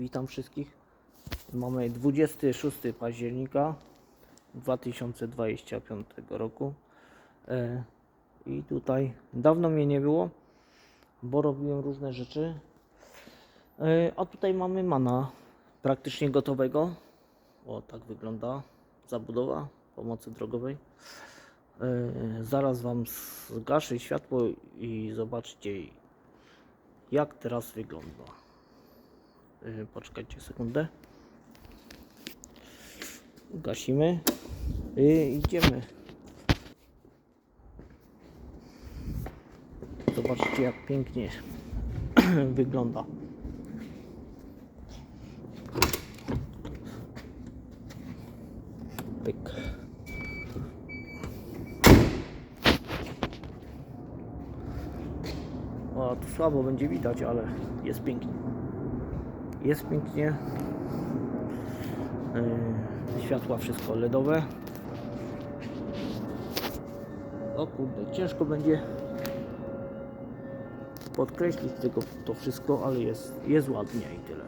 Witam wszystkich. Mamy 26 października 2025 roku. E, I tutaj dawno mnie nie było, bo robiłem różne rzeczy. E, A tutaj mamy mana praktycznie gotowego. O, tak wygląda zabudowa pomocy drogowej. E, Zaraz Wam zgaszę światło i zobaczcie jak teraz wygląda. Yy, Poczekajcie sekundę. Gasimy i idziemy. Zobaczcie jak pięknie wygląda. Pyk. O, tu słabo będzie widać, ale jest pięknie. Jest pięknie. Yy, światła wszystko LEDowe. O kurde, ciężko będzie podkreślić tego, to wszystko, ale jest, jest ładnie i tyle.